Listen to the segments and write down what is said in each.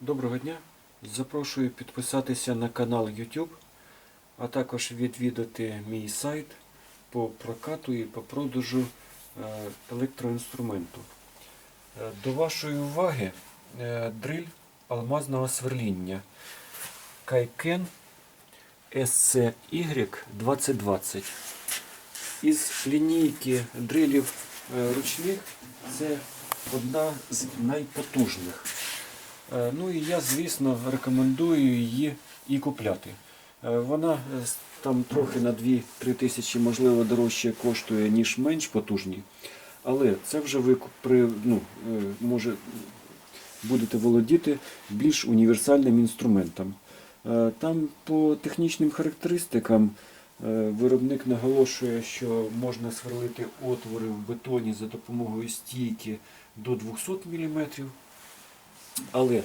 Доброго дня! Запрошую підписатися на канал YouTube, а також відвідати мій сайт по прокату і по продажу е, електроінструменту. Е, До вашої уваги е, дриль алмазного сверління Kaiken SCY2020. Із лінійки дрилів ручних це одна з найпотужних. Е, Ну і я, звісно, рекомендую її і купляти. Е, Вона е, там трохи на 2-3 тисячі, можливо, дорожче коштує, ніж менш потужні. Але це вже ви при, ну, може, будете володіти більш універсальним інструментом. Там по технічним характеристикам виробник наголошує, що можна сверлити отвори в бетоні за допомогою стійки до 200 мм. Але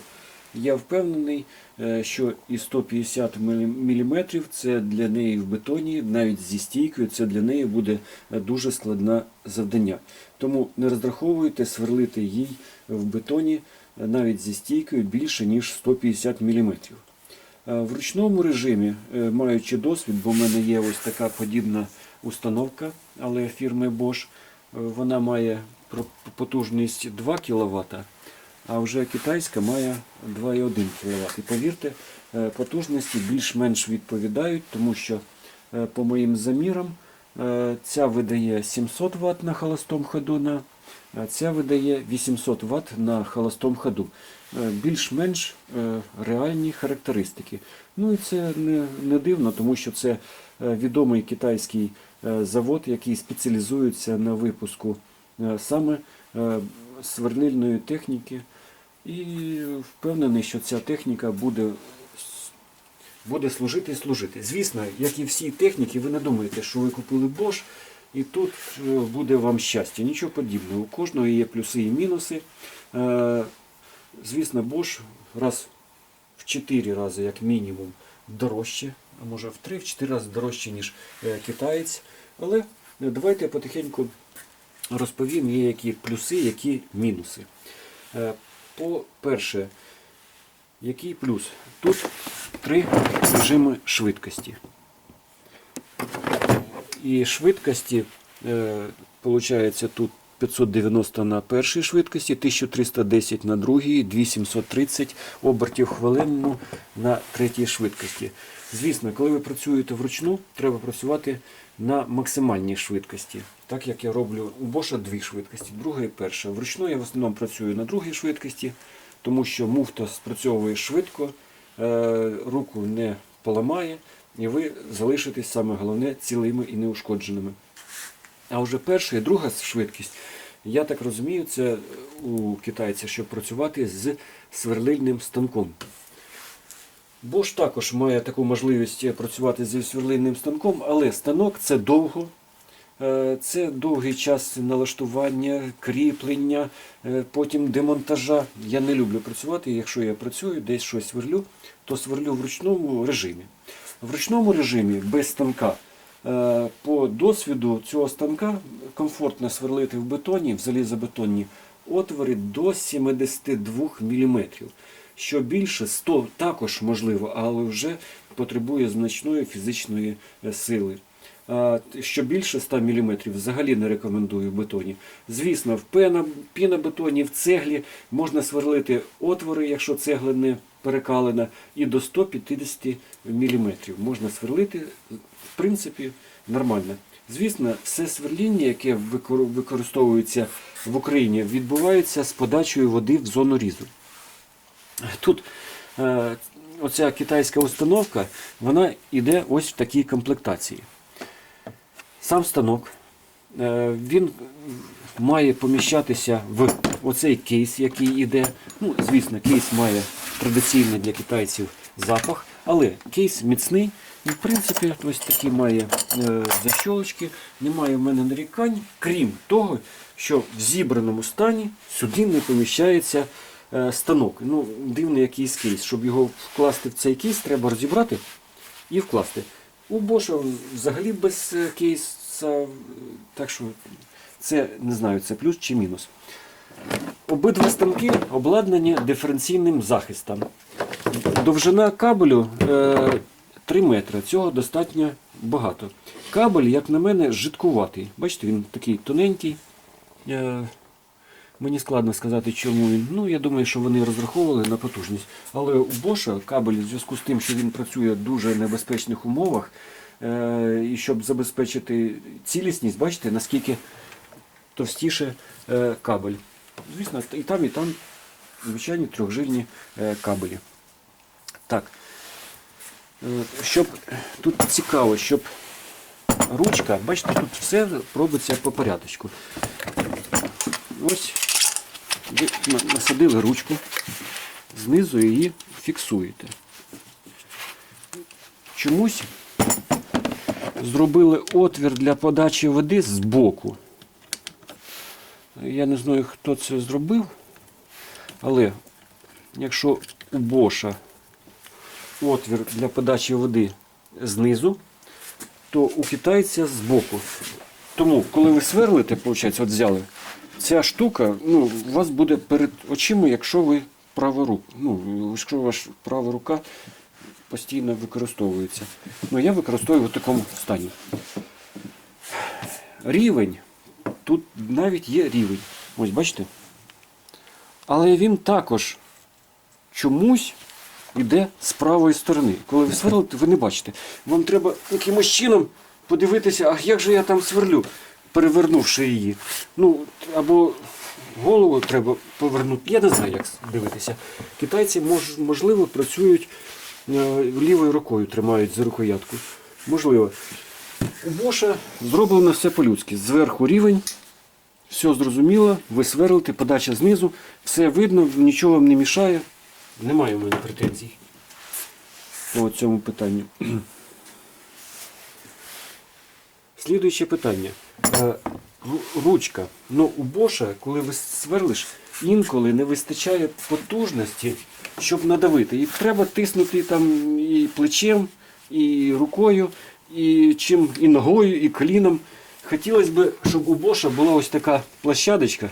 я впевнений, е, що і 150 мм це для неї в бетоні, навіть зі стійкою, це для неї буде е, дуже складне завдання. Тому не розраховуйте сверлити їй в бетоні е, навіть зі стійкою більше, ніж 150 мм. В ручному режимі, маючи досвід, бо в мене є ось така подібна установка, але фірми Bosch, вона має потужність 2 кВт, а вже китайська має 2,1 кВт. І повірте, е, потужності більш-менш відповідають, тому що е, по моїм замірам е, ця видає 700 Вт на холостому ходу, а ця видає 800 Вт на холостому ходу. Більш-менш реальні характеристики. Ну і це не, не дивно, тому що це відомий китайський завод, який спеціалізується на випуску саме сверлильної техніки. І впевнений, що ця техніка буде, буде служити і служити. Звісно, як і всі техніки, ви не думаєте, що ви купили Bosch, і тут е, буде вам щастя. Нічого подібного. У кожного є плюси і мінуси. Е, Звісно, Bosch раз в 4 рази, як мінімум, дорожче, а може в 3-4 рази дорожче, ніж е, китаєць. Але давайте потихеньку розповім, є які плюси, які мінуси. Е, По-перше, який плюс? Тут три режими швидкості. І швидкості, е, виходить, тут 590 на першій швидкості, 1310 на другій, 2730 обертів хвилинну на третій швидкості. Звісно, коли ви працюєте вручну, треба працювати на максимальній швидкості. Так як я роблю у Боша дві швидкості, друга і перша. Вручну я в основному працюю на другій швидкості, тому що муфта спрацьовує швидко, е, руку не поламає, і ви залишитесь саме головне цілими і неушкодженими. А вже перша і друга швидкість, я так розумію, це у китайця, щоб працювати з сверлильним станком. Bosch також має таку можливість працювати зі сверлильним станком, але станок це довго. Е, Це довгий час налаштування, кріплення, е, потім демонтажа. Я не люблю працювати. Якщо я працюю, десь щось сверлю, то сверлю в ручному режимі. В ручному режимі без станка. е, По досвіду цього станка комфортно сверлити в бетоні, в залізобетонні отвори до 72 мм. Що більше 100 також можливо, але вже потребує значної фізичної е, сили. Що більше 100 мм взагалі не рекомендую в бетоні. Звісно, в пінобетоні, в цеглі можна сверлити отвори, якщо цегла не перекалена, і до 150 мм можна сверлити, в принципі, нормально. Звісно, все сверління, яке використовується в Україні, відбувається з подачею води в зону різу. Тут е, оця китайська установка, вона йде ось в такій комплектації. Сам станок, е, він має поміщатися в оцей кейс, який йде. Ну, звісно, кейс має традиційний для китайців запах, але кейс міцний. І, в принципі, ось такі має е, защолочки, немає в мене нарікань, крім того, що в зібраному стані сюди не поміщається станок. Ну, дивний якийсь кейс. Щоб його вкласти в цей кейс, треба розібрати і вкласти. У Боша взагалі без е, кейса, е, так що це не знаю, це плюс чи мінус. Обидва станки обладнані диференційним захистом. Довжина кабелю е, 3 метри. Цього достатньо багато. Кабель, як на мене, жидкуватий. Бачите, він такий тоненький. Мені складно сказати, чому він. Ну, я думаю, що вони розраховували на потужність. Але у Боша кабель в зв'язку з тим, що він працює в дуже небезпечних умовах, е, і щоб забезпечити цілісність, бачите, наскільки товстіше е, кабель. Звісно, і там, і там звичайні трьохжильні е, кабелі. Так. Щоб тут цікаво, щоб ручка, бачите, тут все робиться по порядочку. Ось ви насадили ручку, знизу її фіксуєте. Чомусь зробили отвір для подачі води з боку. Я не знаю, хто це зробив, але якщо у Боша отвір для подачі води знизу, то у китайця збоку. Тому, коли ви сверлите, виходить, от взяли, ця штука ну, у вас буде перед очима, якщо ви праворук. Ну, якщо ваша права рука постійно використовується. Ну, я використовую в такому стані. Рівень. Тут навіть є рівень. Ось бачите? Але він також чомусь йде з правої сторони. Коли ви сверлите, ви не бачите. Вам треба якимось чином подивитися, а як же я там сверлю, перевернувши її. Ну, або голову треба повернути. Я не знаю, як дивитися. Китайці, мож, можливо, працюють е, лівою рукою, тримають за рукоятку. Можливо. У Боша зроблено все по-людськи. Зверху рівень, все зрозуміло, ви сверлите, подача знизу, все видно, нічого вам не мішає. Немає у мене претензій по цьому питанню. Слідуюче питання. Е, ру- Ручка. Ну, у Боша, коли ви сверлиш, інколи не вистачає потужності, щоб надавити. І треба тиснути там і плечем, і рукою, і чим, і ногою, і коліном. Хотілося б, щоб у Боша була ось така площадочка,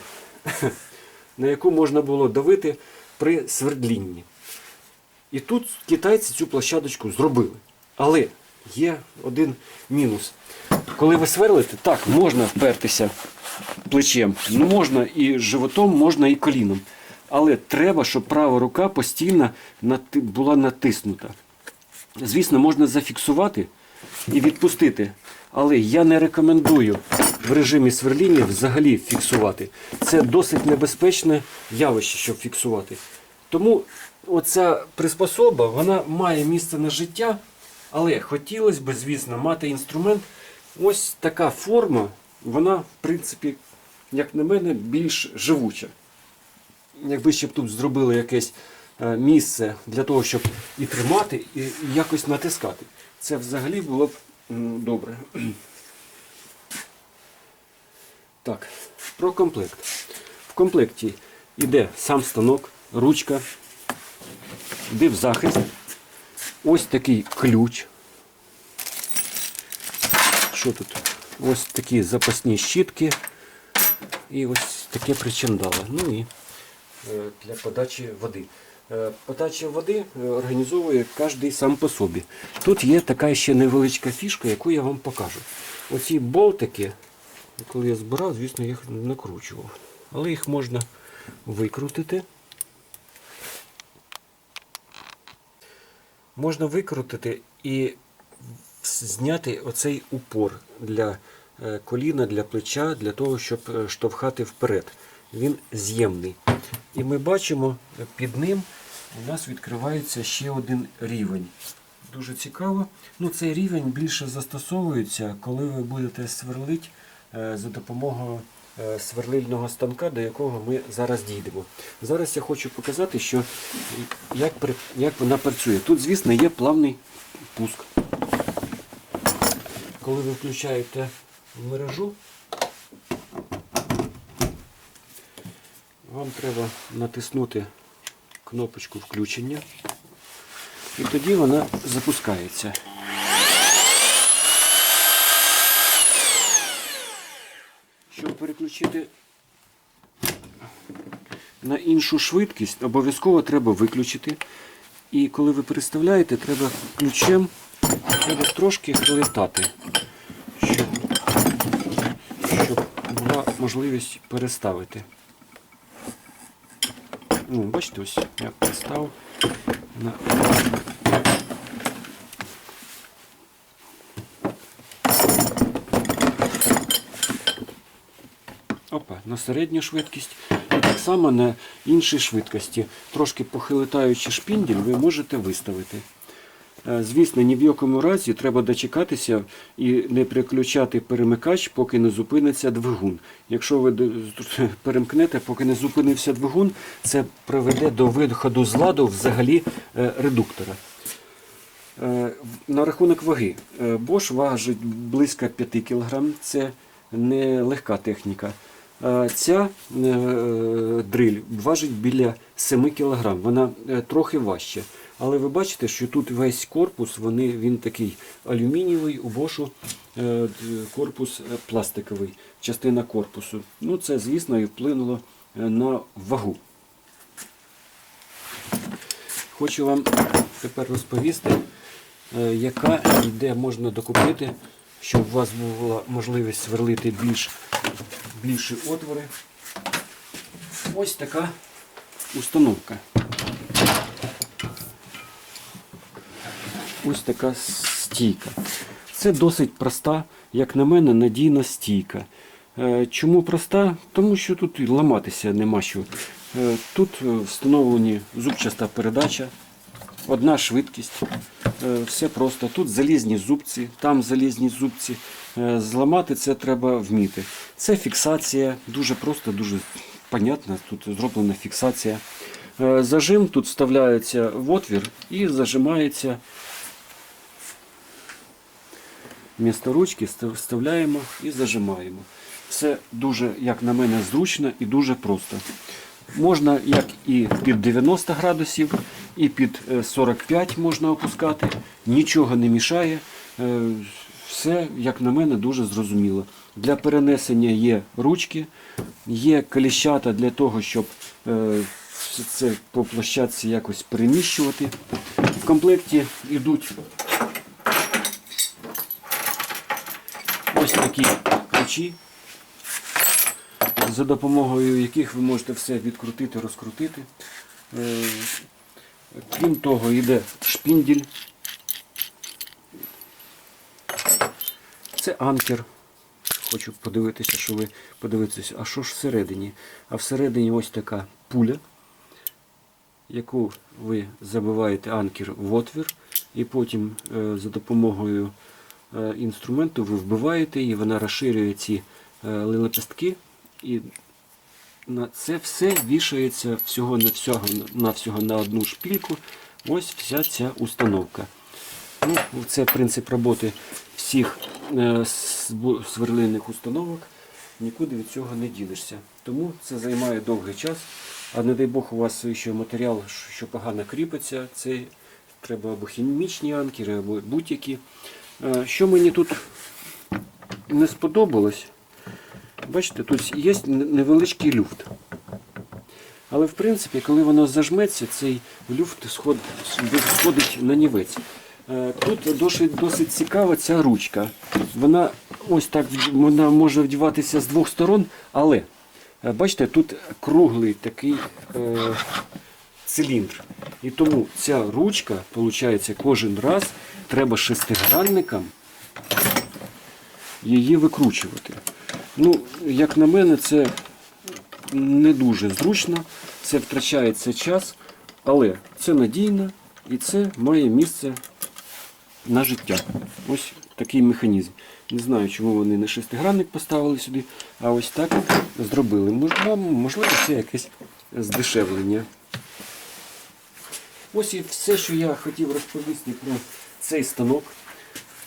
на яку можна було давити при свердлінні. І тут китайці цю площадочку зробили. Але є один мінус. Коли ви сверлите, так, можна впертися плечем, ну можна і животом, можна і коліном. Але треба, щоб права рука постійно була натиснута. Звісно, можна зафіксувати і відпустити. Але я не рекомендую в режимі сверління взагалі фіксувати. Це досить небезпечне явище, щоб фіксувати. Тому оця приспособа вона має місце на життя, але хотілося б, звісно, мати інструмент. Ось така форма, вона, в принципі, як на мене, більш живуча. Якби ще б тут зробили якесь е, місце для того, щоб і тримати, і, якось натискати. Це взагалі було б добре. Так, про комплект. В комплекті йде сам станок, ручка, див-захист, ось такий ключ. Що тут? Ось такі запасні щітки і ось таке причандало. Ну і е, для подачі води. Е, Подача води е, організовує кожен сам по собі. Тут є така ще невеличка фішка, яку я вам покажу. Оці болтики, коли я збирав, звісно, їх накручував. Але їх можна викрутити. Можна викрутити і зняти оцей упор для е, коліна, для плеча, для того, щоб е, штовхати вперед. Він з'ємний. І ми бачимо, е, під ним у нас відкривається ще один рівень. Дуже цікаво. Ну, цей рівень більше застосовується, коли ви будете сверлити за допомогою сверлильного станка, до якого ми зараз дійдемо. Зараз я хочу показати, що як, як вона працює. Тут, звісно, є плавний пуск. Коли ви включаєте мережу, вам треба натиснути кнопочку включення, і тоді вона запускається. Щоб переключити на іншу швидкість, обов'язково треба виключити. І коли ви переставляєте, треба ключем треба трошки хлетати, щоб, щоб була можливість переставити. Ну, бачите, ось я перестав на Опа, на середню швидкість. І так само на іншій швидкості. Трошки похилитаючи шпіндель, ви можете виставити. Е, Звісно, ні в якому разі треба дочекатися і не переключати перемикач, поки не зупиниться двигун. Якщо ви перемкнете, поки не зупинився двигун, це приведе до виходу з ладу взагалі е, редуктора. Е, На рахунок ваги. Bosch важить близько 5 кг. Це не легка техніка. Ця дриль важить біля 7 кг. Вона трохи важча. Але ви бачите, що тут весь корпус, вони, він такий алюмінієвий, у Bosch е, корпус е, пластиковий, частина корпусу. Ну, це, звісно, і вплинуло е, на вагу. Хочу вам тепер розповісти, яка і де можна докупити, щоб у вас була можливість сверлити більш, більші отвори. Ось така установка. Ось така стійка. Це досить проста, як на мене, надійна стійка. Е, Чому проста? Тому що тут ламатися нема що. Е, Тут е, встановлені зубчаста передача, одна швидкість. Все просто. Тут залізні зубці, там залізні зубці. Зламати це треба вміти. Це фіксація, дуже просто, дуже понятно. Тут зроблена фіксація. Зажим тут вставляється в отвір і зажимається Вмісто ручки вставляємо і зажимаємо. Все дуже, як на мене, зручно і дуже просто. Можна як і під 90 градусів, і під е, 45 можна опускати. Нічого не мішає. Е, Все, як на мене, дуже зрозуміло. Для перенесення є ручки, є коліщата для того, щоб е, це по площадці якось переміщувати. В комплекті йдуть Ось такі ключі, за допомогою яких ви можете все відкрутити, розкрутити. Е, Крім того, йде шпіндель. Це анкер. Хочу подивитися, що ви подивитеся. А що ж всередині? А всередині ось така пуля, яку ви забиваєте анкер в отвір, і потім е, за допомогою інструменту ви вбиваєте її, вона розширює ці е, лепестки і на це все вішається всього на всього, на всього на одну шпільку. Ось вся ця установка. Ну, це принцип роботи всіх е, с- сверлильних установок. Нікуди від цього не ділишся. Тому це займає довгий час. А не дай Бог, у вас ще матеріал, що погано кріпиться, це треба або хімічні анкери, або будь-які. Е, Що мені тут не сподобалось, бачите, тут є невеличкий люфт. Але в принципі, коли воно зажметься, цей люфт сходить на нівець. Е, Тут досить, досить цікава ця ручка. Вона ось так вона може вдіватися з двох сторон, але е, бачите, тут круглий такий циліндр. І тому ця ручка, виходить, кожен раз треба шестигранникам її викручувати. Ну, як на мене, це не дуже зручно, це втрачається час, але це надійно і це має місце на життя. Ось такий механізм. Не знаю, чому вони не шестигранник поставили сюди, а ось так зробили. Можливо, це якесь здешевлення. Ось і все, що я хотів розповісти про цей станок.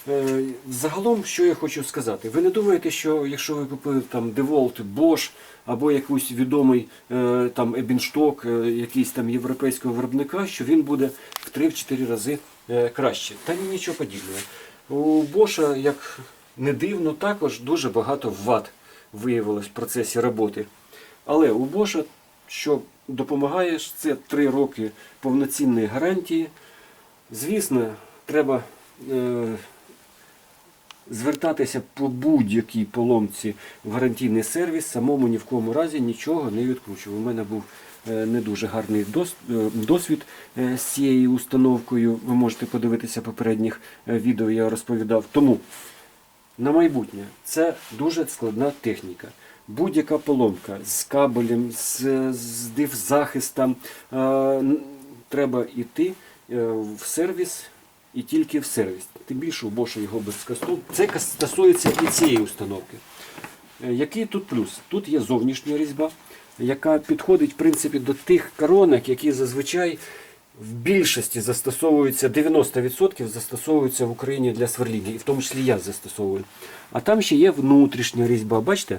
Е, Загалом, що я хочу сказати, ви не думаєте, що якщо ви купили там DeWalt, Bosch або якийсь відомий е, там Ебіншток, якийсь там європейського виробника, що він буде в 3-4 рази е, краще. Та ні, нічого подібного. У Bosch, як не дивно, також дуже багато ват виявилось в процесі роботи. Але у Bosch, що допомагаєш. Це 3 роки повноцінної гарантії. Звісно, треба е, звертатися по будь-якій поломці в гарантійний сервіс, самому ні в кому разі нічого не відкручував. У мене був е, не дуже гарний е, досвід е, з цією установкою. Ви можете подивитися попередніх відео, я розповідав. Тому на майбутнє це дуже складна техніка. Будь-яка поломка з кабелем, з, з дивзахистом, е, треба йти е, в сервіс і тільки в сервіс. Тим більше у Bosch його безкоштовно. Це стосується і цієї установки. Е, Який тут плюс? Тут є зовнішня різьба, яка підходить в принципі до тих коронок, які зазвичай в більшості застосовуються, 90% застосовуються в Україні для сверління, і в тому числі я застосовую. А там ще є внутрішня різьба, бачите?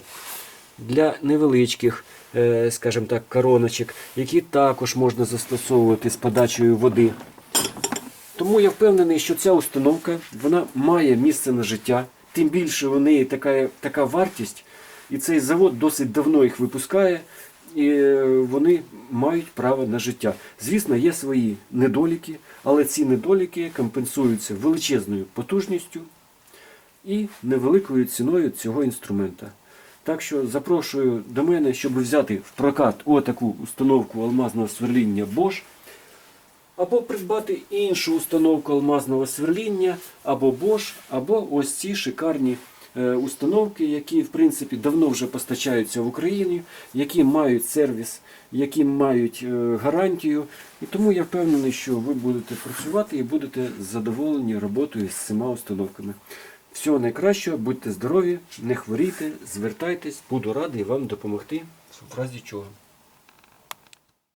Для невеличких, е, скажімо так, короночок, які також можна застосовувати з подачею води. Тому я впевнений, що ця установка вона має місце на життя. Тим більше у неї така, така вартість, і цей завод досить давно їх випускає, і е, вони мають право на життя. Звісно, є свої недоліки, але ці недоліки компенсуються величезною потужністю і невеликою ціною цього інструмента. Так що запрошую до мене, щоб взяти в прокат отаку установку алмазного сверління Bosch, або придбати іншу установку алмазного сверління, або Bosch, або ось ці шикарні е, установки, які в принципі давно вже постачаються в Україні, які мають сервіс, які мають е, гарантію. І тому я впевнений, що ви будете працювати і будете задоволені роботою з цими установками. Всього найкращого, будьте здорові, не хворійте, звертайтесь, буду радий вам допомогти в разі чого.